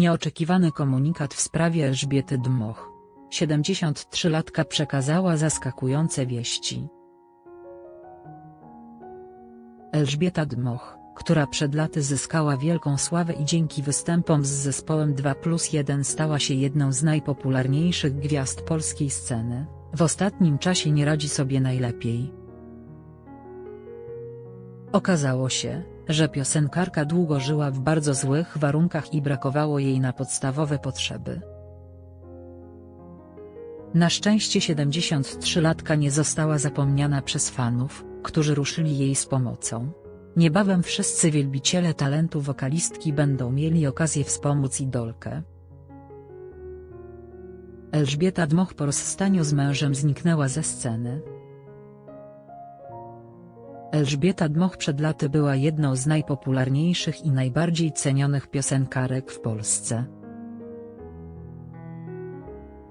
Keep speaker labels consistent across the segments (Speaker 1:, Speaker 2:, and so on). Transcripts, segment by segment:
Speaker 1: Nieoczekiwany komunikat w sprawie Elżbiety Dmoch. 73-latka przekazała zaskakujące wieści. Elżbieta Dmoch, która przed laty zyskała wielką sławę i dzięki występom z zespołem 2 plus 1 stała się jedną z najpopularniejszych gwiazd polskiej sceny, w ostatnim czasie nie radzi sobie najlepiej. Okazało się, że piosenkarka długo żyła w bardzo złych warunkach i brakowało jej na podstawowe potrzeby. Na szczęście 73-latka nie została zapomniana przez fanów, którzy ruszyli jej z pomocą. Niebawem wszyscy wielbiciele talentu wokalistki będą mieli okazję wspomóc idolkę. Elżbieta Dmoch po rozstaniu z mężem zniknęła ze sceny. Elżbieta Dmoch przed laty była jedną z najpopularniejszych i najbardziej cenionych piosenkarek w Polsce.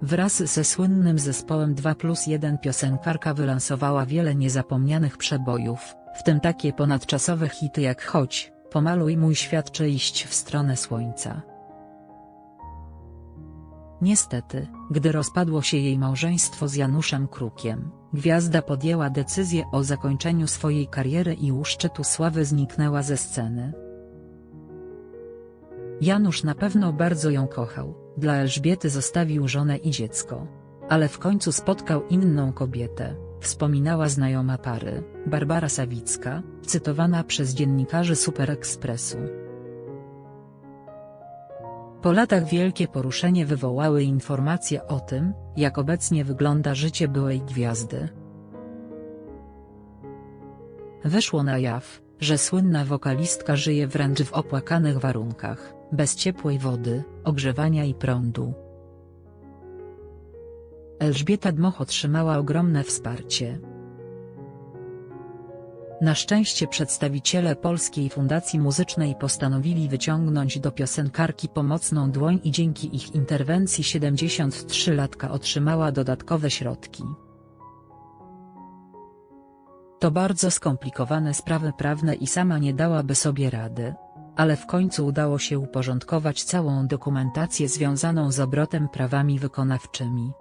Speaker 1: Wraz ze słynnym zespołem 2 plus 1 piosenkarka wylansowała wiele niezapomnianych przebojów, w tym takie ponadczasowe hity jak Chodź, Pomaluj mój świat czy Iść w stronę słońca. Niestety, gdy rozpadło się jej małżeństwo z Januszem Krukiem, gwiazda podjęła decyzję o zakończeniu swojej kariery i u szczytu sławy zniknęła ze sceny. Janusz na pewno bardzo ją kochał, dla Elżbiety zostawił żonę i dziecko. Ale w końcu spotkał inną kobietę, wspominała znajoma pary, Barbara Sawicka, cytowana przez dziennikarzy Super Expressu. Po latach wielkie poruszenie wywołały informacje o tym, jak obecnie wygląda życie byłej gwiazdy. Wyszło na jaw, że słynna wokalistka żyje wręcz w opłakanych warunkach, bez ciepłej wody, ogrzewania i prądu. Elżbieta Dmoch otrzymała ogromne wsparcie. Na szczęście przedstawiciele Polskiej Fundacji Muzycznej postanowili wyciągnąć do piosenkarki pomocną dłoń i dzięki ich interwencji 73-latka otrzymała dodatkowe środki. To bardzo skomplikowane sprawy prawne i sama nie dałaby sobie rady. Ale w końcu udało się uporządkować całą dokumentację związaną z obrotem prawami wykonawczymi.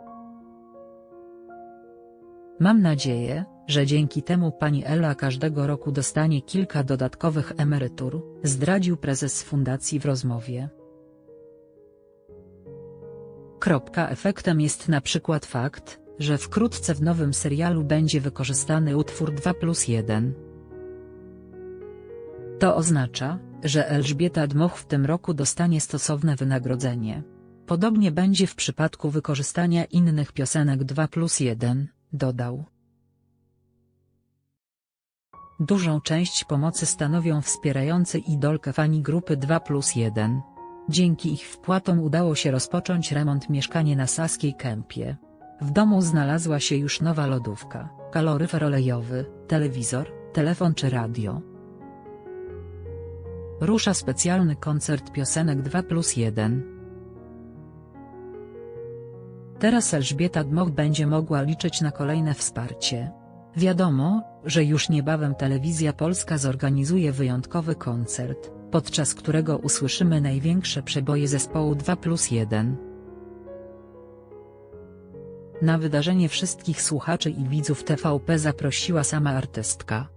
Speaker 1: Mam nadzieję, że dzięki temu pani Ela każdego roku dostanie kilka dodatkowych emerytur, zdradził prezes fundacji w rozmowie. Kropka efektem jest na przykład fakt, że wkrótce w nowym serialu będzie wykorzystany utwór 2 plus 1. To oznacza, że Elżbieta Dmoch w tym roku dostanie stosowne wynagrodzenie. Podobnie będzie w przypadku wykorzystania innych piosenek 2 plus 1, dodał. Dużą część pomocy stanowią wspierający idolkę fani grupy 2 plus 1. Dzięki ich wpłatom udało się rozpocząć remont mieszkania na Saskiej Kępie. W domu znalazła się już nowa lodówka, kaloryfer olejowy, telewizor, telefon czy radio. Rusza specjalny koncert piosenek 2 plus 1. Teraz Elżbieta Dmoch będzie mogła liczyć na kolejne wsparcie. Wiadomo, że już niebawem Telewizja Polska zorganizuje wyjątkowy koncert, podczas którego usłyszymy największe przeboje zespołu 2 plus 1. Na wydarzenie wszystkich słuchaczy i widzów TVP zaprosiła sama artystka.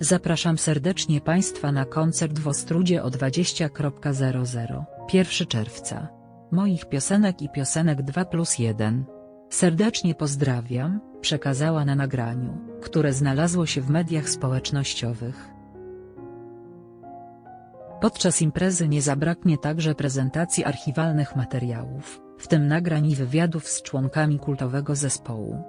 Speaker 1: Zapraszam serdecznie Państwa na koncert w Ostrudzie o 20.00, 1 czerwca. Moich piosenek i piosenek 2 plus 1. Serdecznie pozdrawiam, przekazała na nagraniu, które znalazło się w mediach społecznościowych. Podczas imprezy nie zabraknie także prezentacji archiwalnych materiałów, w tym nagrań i wywiadów z członkami kultowego zespołu.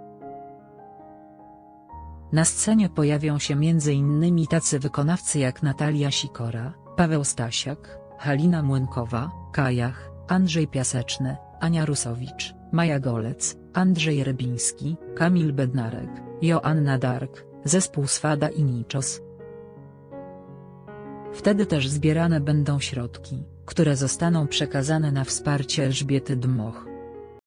Speaker 1: Na scenie pojawią się m.in. tacy wykonawcy jak Natalia Sikora, Paweł Stasiak, Halina Młynkowa, Kajach, Andrzej Piaseczny, Ania Rusowicz, Maja Golec, Andrzej Rebiński, Kamil Bednarek, Joanna Dark, zespół Swada i Niczos. Wtedy też zbierane będą środki, które zostaną przekazane na wsparcie Elżbiety Dmoch.